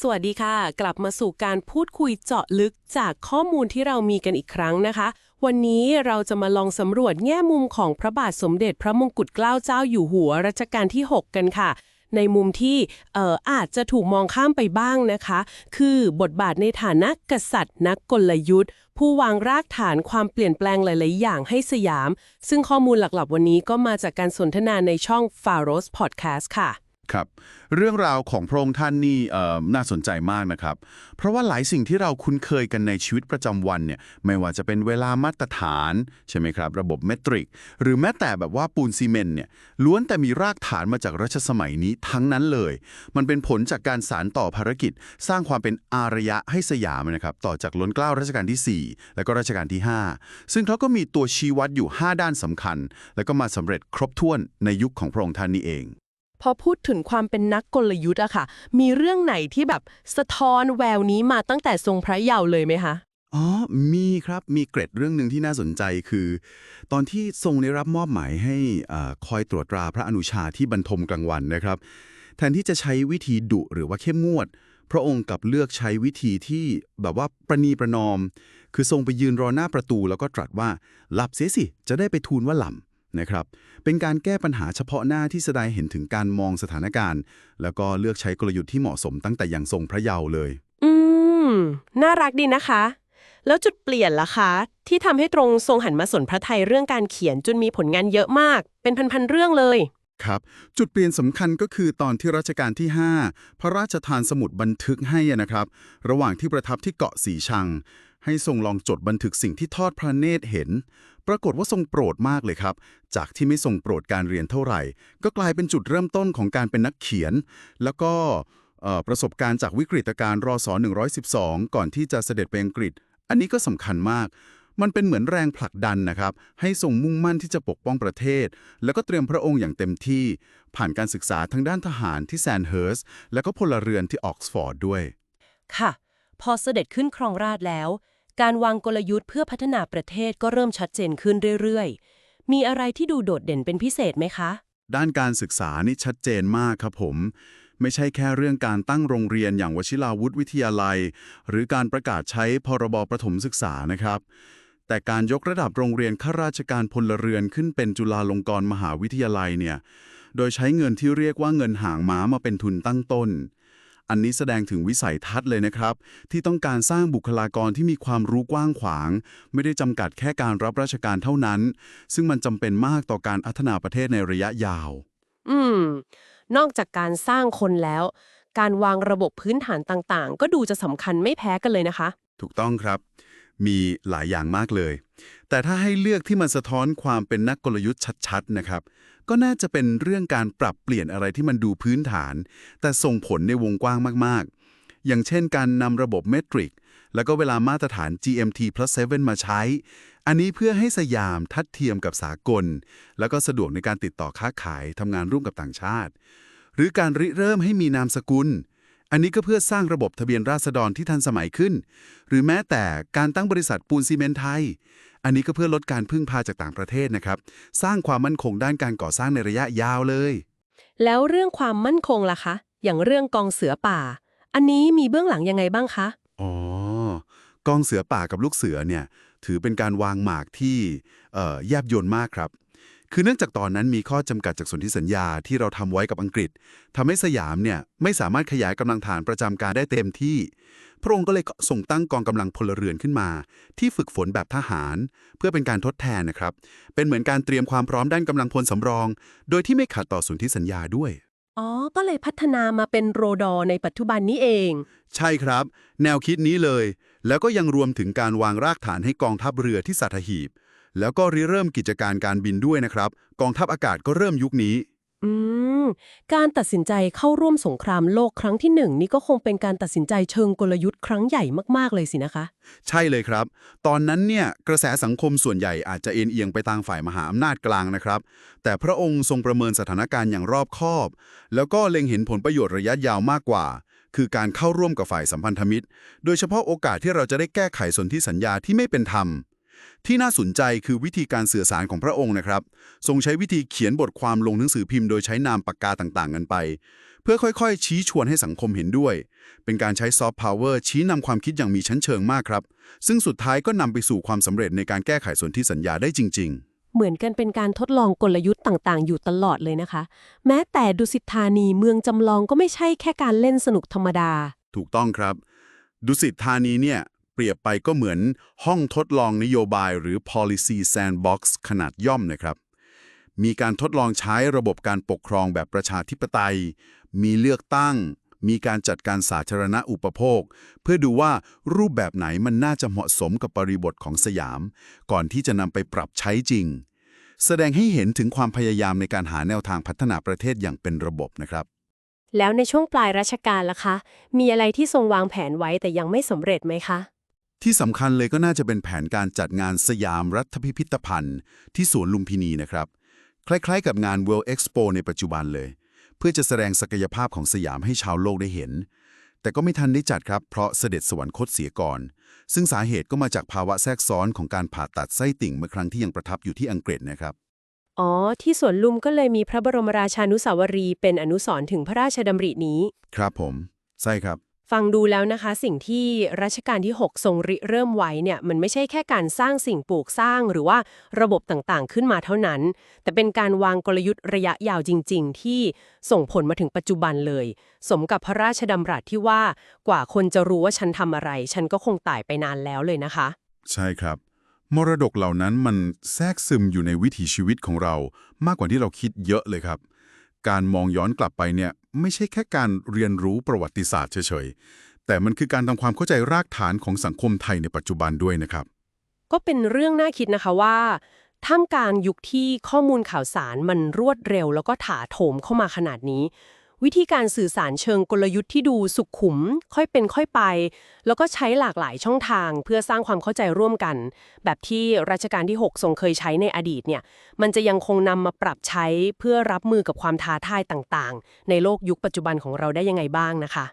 สวัสดีค่ะ กลับมาสู่การพูดคุยเจาะลึกจากข้อมูลที่เรามีกันอีกครั้งนะคะ วันนี้เราจะมาลองสำรวจแง่มุมของพระบาทสมเด็จพระมงกุฎเกล้าเจ้าอยู่หัวรัชกาลที่ 6 กันค่ะ ในมุมที่เอ่ออาจจะถูกมองข้ามไปบ้างนะคะ คือบทบาทในฐานะกษัตริย์ นักกลยุทธ์ ผู้วางรากฐานความเปลี่ยนแปลงหลาย ๆ อย่างให้สยาม ซึ่งข้อมูลหลัก ๆ วันนี้ก็มาจากการสนทนาในช่อง f a r o s Podcast ค่ะ ครับ เรื่องราวของพระองค์ท่านนี่เอ่อน่าสนใจมากนะครับ เพราะว่าหลายสิ่งที่เราคุ้นเคยกันในชีวิตประจำวันเนี่ยไม่ว่าจะเป็นเวลามาตรฐานใช่ไหมครับ ระบบเมตริก หรือแม้แต่แบบว่าปูนซีเมนต์เนี่ยล้วนแต่มีรากฐานมาจากรัชสมัยนี้ทั้งนั้นเลย มันเป็นผลจากการสารต่อภารกิจ สร้างความเป็นอารยะให้สยามนะครับต่อจากล้นเกล้ารัชกาลที่ 4 แล้วก็รัชกาลที่ 5 ซึ่งเขาก็มีตัวชี้วัดอยู่ 5 ด้านสำคัญ แล้วก็มาสำเร็จครบถ้วนในยุคของพระองค์ท่านนี่เอง อพูดถึงความเป็นนักกลยุทธ์อะค่ะ มีเรื่องไหนที่แบบสะท้อนแววนี้มาตั้งแต่ทรงพระเยาว์เลยไหมคะ อ๋อ มีครับ มีเกร็ดเรื่องหนึ่งที่น่าสนใจคือ ตอนที่ทรงได้รับมอบหมายให้อ่าคอยตรวจตราพระอนุชาที่บรรทมกลางวันนะครับ แทนที่จะใช้วิธีดุหรือว่าเข้มงวด พระองค์กลับเลือกใช้วิธีที่แบบว่าประนีประนอม คือทรงไปยืนรอหน้าประตูแล้วก็ตรัสว่าหลับเสียสิ จะได้ไปทูลว่าหล่ำ นะครับ เป็นการแก้ปัญหาเฉพาะหน้าที่แสดงเห็นถึงการมองสถานการณ์ แล้วก็เลือกใช้กลยุทธ์ที่เหมาะสมตั้งแต่ยังทรงพระเยาว์เลย อืม น่ารักดีนะคะ แล้วจุดเปลี่ยนล่ะคะ ที่ทำให้ตรงทรงหันมาสนพระไทยเรื่องการเขียนจนมีผลงานเยอะมาก เป็นพันๆเรื่องเลยครับจุดเปลี่ยนสำคัญก็คือตอนที่รัชกาลที่ 5 พระราชทานสมุดบันทึกให้อะนะครับ ระหว่างที่ประทับที่เกาะสีชัง ให้ทรงลองจดบันทึกสิ่งที่ทอดพระเนตรเห็น ปรากฏว่าทรงโปรดมากเลยครับ จากที่ไม่ทรงโปรดการเรียนเท่าไหร่ ก็กลายเป็นจุดเริ่มต้นของการเป็นนักเขียน แล้วก็ประสบการณ์จากวิกฤตการณ์รศ112 ก่อนที่จะเสด็จไปอังกฤษ อันนี้ก็สำคัญมาก มันเป็นเหมือนแรงผลักดันนะครับ ให้ทรงมุ่งมั่นที่จะปกป้องประเทศ แล้วก็เตรียมพระองค์อย่างเต็มที่ ผ่านการศึกษาทางด้านทหารที่แซนเฮิร์สและก็พลเรือนที่ออกซฟอร์ดด้วย ค่ะ พอเสด็จขึ้นครองราชแล้ว การวางกลยุทธ์เพื่อพัฒนาประเทศก็เริ่มชัดเจนขึ้นเรื่อยๆ มีอะไรที่ดูโดดเด่นเป็นพิเศษไหมคะ ด้านการศึกษานี่ชัดเจนมากครับผม ไม่ใช่แค่เรื่องการตั้งโรงเรียนอย่างวชิราวุธวิทยาลัย หรือการประกาศใช้พรบประถมศึกษานะครับ แต่การยกระดับโรงเรียนข้าราชการพลเรือนขึ้นเป็นจุฬาลงกรณ์มหาวิทยาลัยเนี่ย โดยใช้เงินที่เรียกว่าเงินหางม้ามาเป็นทุนตั้งต้น อันนี้แสดงถึงวิสัยทัศน์เลยนะครับ ที่ต้องการสร้างบุคลากรที่มีความรู้กว้างขวาง ไม่ได้จำกัดแค่การรับราชการเท่านั้น ซึ่งมันจำเป็นมากต่อการพัฒนาประเทศในระยะยาว อืม นอกจากการสร้างคนแล้ว การวางระบบพื้นฐานต่างๆ ก็ดูจะสำคัญไม่แพ้กันเลยนะคะ ถูกต้องครับ มีหลายอย่างมากเลย แต่ถ้าให้เลือกที่มันสะท้อนความเป็นนักกลยุทธ์ชัดๆนะครับ ก็น่าจะเป็นเรื่องการปรับเปลี่ยนอะไรที่มันดูพื้นฐาน แต่ส่งผลในวงกว้างมากๆ อย่างเช่นการนำระบบเมตริก แล้วก็เวลามาตรฐาน GMT plus 7มาใช้ อันนี้เพื่อให้สยามทัดเทียมกับสากล แล้วก็สะดวกในการติดต่อค้าขายทำงานร่วมกับต่างชาติ หรือการริเริ่มให้มีนามสกุล อันนี้ก็เพื่อสร้างระบบทะเบียนราษฎรที่ทันสมัยขึ้น หรือแม้แต่การตั้งบริษัทปูนซีเมนต์ไทย อันนี้ก็เพื่อลดการพึ่งพาจากต่างประเทศนะครับ สร้างความมั่นคงด้านการก่อสร้างในระยะยาวเลย แล้วเรื่องความมั่นคงล่ะคะ อย่างเรื่องกองเสือป่า อันนี้มีเบื้องหลังยังไงบ้างคะ อ๋อ กองเสือป่ากับลูกเสือเนี่ย ถือเป็นการวางหมากที่เอ่อแยบยลมากครับ คือเนื่องจากตอนนั้นมีข้อจำกัดจากสนธิสัญญาที่เราทำไว้กับอังกฤษทำให้สยามเนี่ยไม่สามารถขยายกำลังฐานประจำการได้เต็มที่ พระองค์ก็เลยส่งตั้งกองกำลังพลเรือนขึ้นมา ที่ฝึกฝนแบบทหาร เพื่อเป็นการทดแทนนะครับ เป็นเหมือนการเตรียมความพร้อมด้านกำลังพลสำรอง โดยที่ไม่ขัดต่อสนธิสัญญาด้วยอ๋อ ก็เลยพัฒนามาเป็นโรดอในปัจจุบันนี้เอง ใช่ครับ แนวคิดนี้เลย แล้วก็ยังรวมถึงการวางรากฐานให้กองทัพเรือที่สัตหีบ แล้วก็ริเริ่มกิจการการบินด้วยนะครับ กองทัพอากาศก็เริ่มยุคนี้ อืม การตัดสินใจเข้าร่วมสงครามโลกครั้งที่หนึ่งนี่ก็คงเป็นการตัดสินใจเชิงกลยุทธ์ครั้งใหญ่มาก ๆ เลยสินะคะ ใช่เลยครับ ตอนนั้นเนี่ยกระแสสังคมส่วนใหญ่อาจจะเอ็นเอียงไปทางฝ่ายมหาอำนาจกลางนะครับ แต่พระองค์ทรงประเมินสถานการณ์อย่างรอบคอบ แล้วก็เล็งเห็นผลประโยชน์ระยะยาวมากกว่าคือการเข้าร่วมกับฝ่ายสัมพันธมิตร โดยเฉพาะโอกาสที่เราจะได้แก้ไขสนธิสัญญาที่ไม่เป็นธรรม ที่น่าสนใจคือวิธีการสื่อสารของพระองค์นะครับ ทรงใช้วิธีเขียนบทความลงหนังสือพิมพ์โดยใช้นามปากกาต่างๆ กันไป เพื่อค่อยๆ ชี้ชวนให้สังคมเห็นด้วย เป็นการใช้ซอฟต์พาวเวอร์ชี้นำความคิดอย่างมีชั้นเชิงมากครับ ซึ่งสุดท้ายก็นำไปสู่ความสำเร็จในการแก้ไขสนธิสัญญาได้จริงเหมือนกันเป็นการทดลองกลยุทธ์ต่างๆ อยู่ตลอดเลยนะคะ แม้แต่ดุสิตธานีเมืองจำลองก็ไม่ใช่แค่การเล่นสนุกธรรมดาๆถูกต้องครับ ดุสิตธานีเนี่ย เปรียบไปก็เหมือนห้องทดลองนโยบายหรือ policy sandbox ขนาดย่อมนะครับ มีการทดลองใช้ระบบการปกครองแบบประชาธิปไตย มีเลือกตั้ง มีการจัดการสาธารณะอุปโภค เพื่อดูว่ารูปแบบไหนมันน่าจะเหมาะสมกับบริบทของสยาม ก่อนที่จะนำไปปรับใช้จริง แสดงให้เห็นถึงความพยายามในการหาแนวทางพัฒนาประเทศอย่างเป็นระบบนะครับแล้วในช่วงปลายรัชกาลล่ะคะ มีอะไรที่ทรงวางแผนไว้แต่ยังไม่สำเร็จไหมคะ ที่สำคัญเลยก็น่าจะเป็นแผนการจัดงานสยามรัฐพิพิธภัณฑ์ ที่สวนลุมพินีนะครับ คล้ายๆ กับงาน World Expo ในปัจจุบันเลย เพื่อจะแสดงศักยภาพของสยามให้ชาวโลกได้เห็น แต่ก็ไม่ทันได้จัดครับ เพราะเสด็จสวรรคตเสียก่อน ซึ่งสาเหตุก็มาจากภาวะแทรกซ้อนของการผ่าตัดไส้ติ่งเมื่อครั้งที่ยังประทับอยู่ที่อังกฤษนะครับอ๋อ ที่สวนลุมก็เลยมีพระบรมราชานุสาวรีย์เป็นอนุสรณ์ถึงพระราชดำรินี้ ครับผม ใช่ครับ ฟังดูแล้วนะคะ สิ่งที่รัชกาลที่ 6 ทรงริเริ่มไว้เนี่ยมันไม่ใช่แค่การสร้างสิ่งปลูกสร้างหรือว่าระบบต่างๆ ขึ้นมาเท่านั้น แต่เป็นการวางกลยุทธ์ระยะยาวจริง ๆ ที่ส่งผลมาถึงปัจจุบันเลย สมกับพระราชดำรัสที่ว่ากว่าคนจะรู้ว่าฉันทำอะไร ฉันก็คงตายไปนานแล้วเลยนะคะ ใช่ครับ มรดกเหล่านั้นมันแทรกซึมอยู่ในวิถีชีวิตของเรา มากกว่าที่เราคิดเยอะเลยครับ การมองย้อนกลับไปเนี่ยไม่ใช่แค่การเรียนรู้ประวัติศาสตร์เฉยๆ แต่มันคือการทำความเข้าใจรากฐานของสังคมไทยในปัจจุบันด้วยนะครับ ก็เป็นเรื่องน่าคิดนะคะว่าท่ามกลางยุคที่ข้อมูลข่าวสารมันรวดเร็ว แล้วก็ถาโถมเข้ามาขนาดนี้ วิธีการสื่อสารเชิงกลยุทธ์ที่ดูสุขุม ค่อยเป็นค่อยไป แล้วก็ใช้หลากหลายช่องทางเพื่อสร้างความเข้าใจร่วมกัน แบบที่รัชกาลที่ 6 ทรงเคยใช้ในอดีตเนี่ยมันจะยังคงนำมาปรับใช้เพื่อรับมือกับความท้าทายต่างๆ ในโลกยุคปัจจุบันของเราได้ยังไงบ้างนะคะ